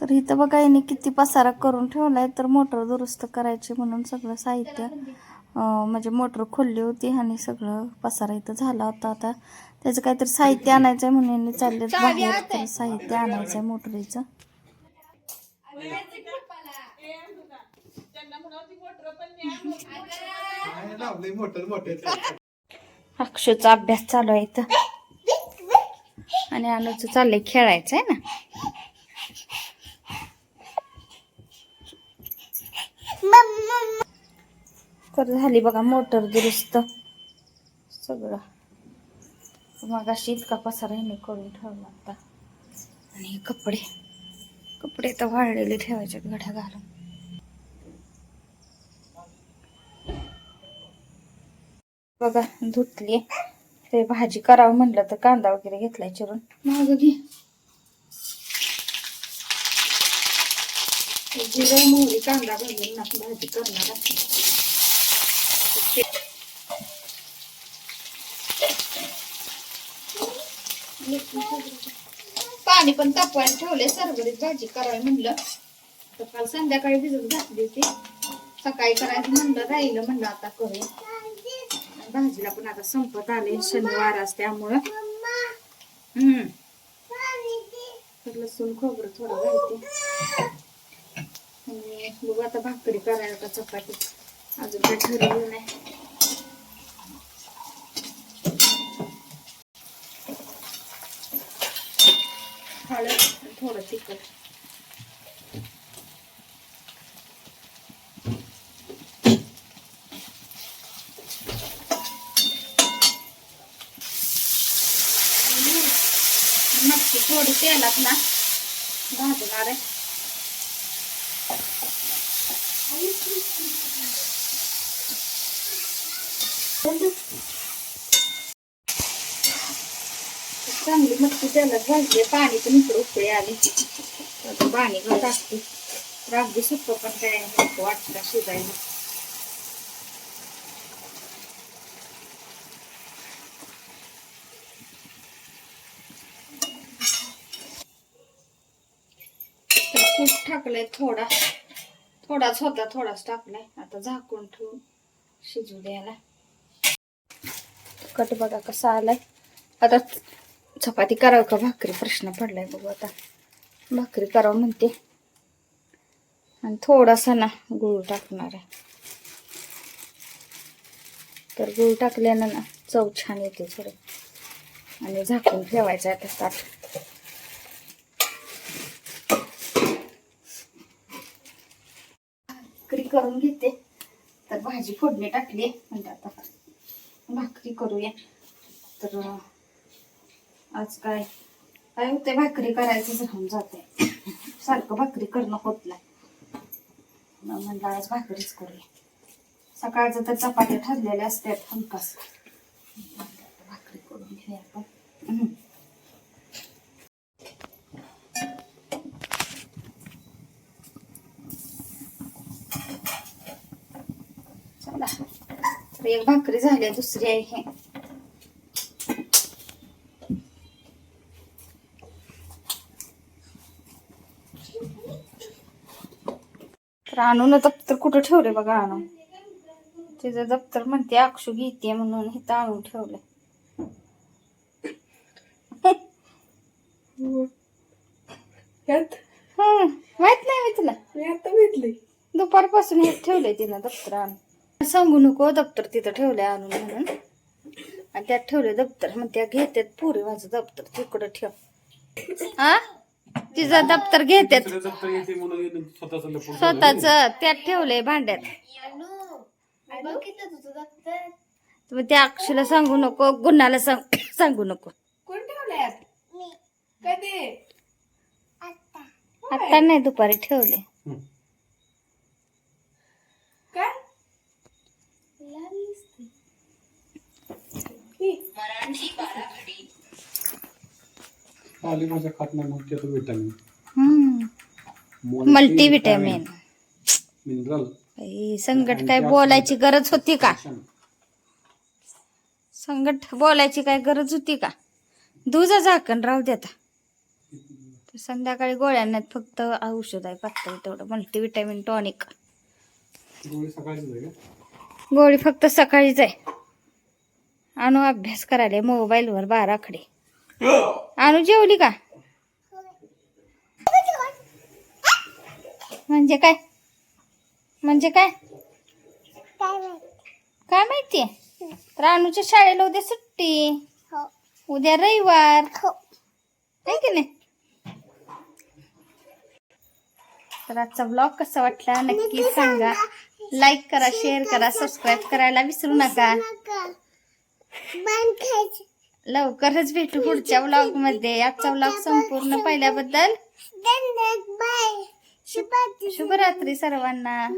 तर इथं बघा यांनी किती पसारा करून ठेवला आहे तर मोटर दुरुस्त करायची म्हणून सगळं साहित्य म्हणजे मोटर खोलली होती आणि सगळं पसारा इथं झाला होता आता. त्याचं काहीतरी साहित्य आणायचं आहे म्हणून यांनी चालले बाहेर तर साहित्य आणायचं आहे मोटरीचं. अक्षयचा अभ्यास चालू आहे इथं. आणि अनुचं चाललंय खेळायचं आहे ना. तर झाली बघा मोटर दुरुस्त. सगळं. मग अशी इतका पसारा करून ठेवला आता आणि कपडे कपडे तर वाळलेले ठेवायचे घड्या घालून. बघा धुतली ते भाजी करावं म्हणलं तर कांदा वगैरे घेतलाय चिरून. मग घे. मोहरी कांदा घालून भाजी करणार पाणी पण तापवायला ठेवले सरभरीत भाजी करावी म्हणलं. तर काल संध्याकाळी भिजत घातली होती. सकाळी करायचं म्हणलं राहिलं म्हणलं आता करूया भाजीला पण आता संपत आले शनिवार आज त्यामुळं. हम्म. तर लसूण खोबरं थोडं घालते. आणि बघू आता भाकरी करायला का चपाती. अजून काय ठरवलं नाही. हळद थोडं तिखट. मच्छी थोडी तेलात ना भाजणार आहे. चांगली मच्छी तेलात भाजली पाणी पण इकडे उकळे आले. आता पाणी पण टाकते रागदी सुप्प पण काय नको वाटतं शिजायला? खूप टाकलाय थोडा. थोडाच होता थोडाच टाकलाय. आता झाकून ठेवून शिजू द्यायला. कट बघा कसा आलाय. आता चपाती करावं का? भाकरी प्रश्न पडलाय बघू आता. भाकरी करावं म्हणते. आणि थोडासा ना गुळ टाकणार आहे. तर गुळ टाकल्यानं ना चव छान येते थोडे. आणि झाकून ठेवायचं आहे आता ताट. भाकरी करून घेते. तर भाजी फोडणी टाकली म्हणजे आता. भाकरी करूया. तर आज काय? काय होते भाकरी करायचं राहून जाते. सारखं भाकरी करणं होत नाही. मग म्हणलं आज भाकरीच करूया. सकाळचं तर चपात्या ठरलेल्या असतात हमकास भाकरी करून घेऊया आपण. चला. एक भाकरी झाली दुसरी आहे. आणून दप्तर कुठं ठेवले बघा आणून? तिचं दप्तर म्हणते अक्षू घेते म्हणून हे आणून ठेवले यात? माहीत नाही मी तुला. मी आता भेटले दुपारपासून हे ठेवलंय तिनं दप्तर आणून. सांगू नको दप्तर तिथं ठेवलंय आणून म्हणून. आणि त्यात ठेवले दप्तर. मग त्या घेतात पुरी माझं दप्तर तिकडं ठेव. आ? तिचं दप्तर घेतात स्वतःच त्यात ठेवलंय भांड्यात. तुम्ही त्या अक्षीला सांगू नको गुन्हाला सांग सांगू नको. कोण ठेवल्यात कधी? आता नाही दुपारी ठेवले पालेभाज्या खात नाही त्याचं विटामिन मिनरल संकट काय बोलायची गरज होती का? संकट बोलायची काय गरज होती का? दुजा झाकण राहू दे आता. तर संध्याकाळी गोळ्यांनात फक्त औषध आहे पातळ तेवढं. मल्टीविटॅमिन टॉनिक गोळी फक्त सकाळीच आहे. आणू अभ्यास करायला मोबाईलवर बाराकडे आणू जेवली का? म्हणजे काय? म्हणजे काय? काय माहितीये? तर अनुच्या शाळेला उद्या सुट्टी. उद्या रविवार. आहे की नाही? तर आजचा ब्लॉग कसा वाटला? नक्की सांगा. लाईक करा शेअर करा सबस्क्राईब करायला विसरू नका. लवकरच भेटू पुढच्या ब्लॉगमध्ये. आजचा ब्लॉग संपूर्ण पाहिल्याबद्दल शुभरात्री. सर्वांना.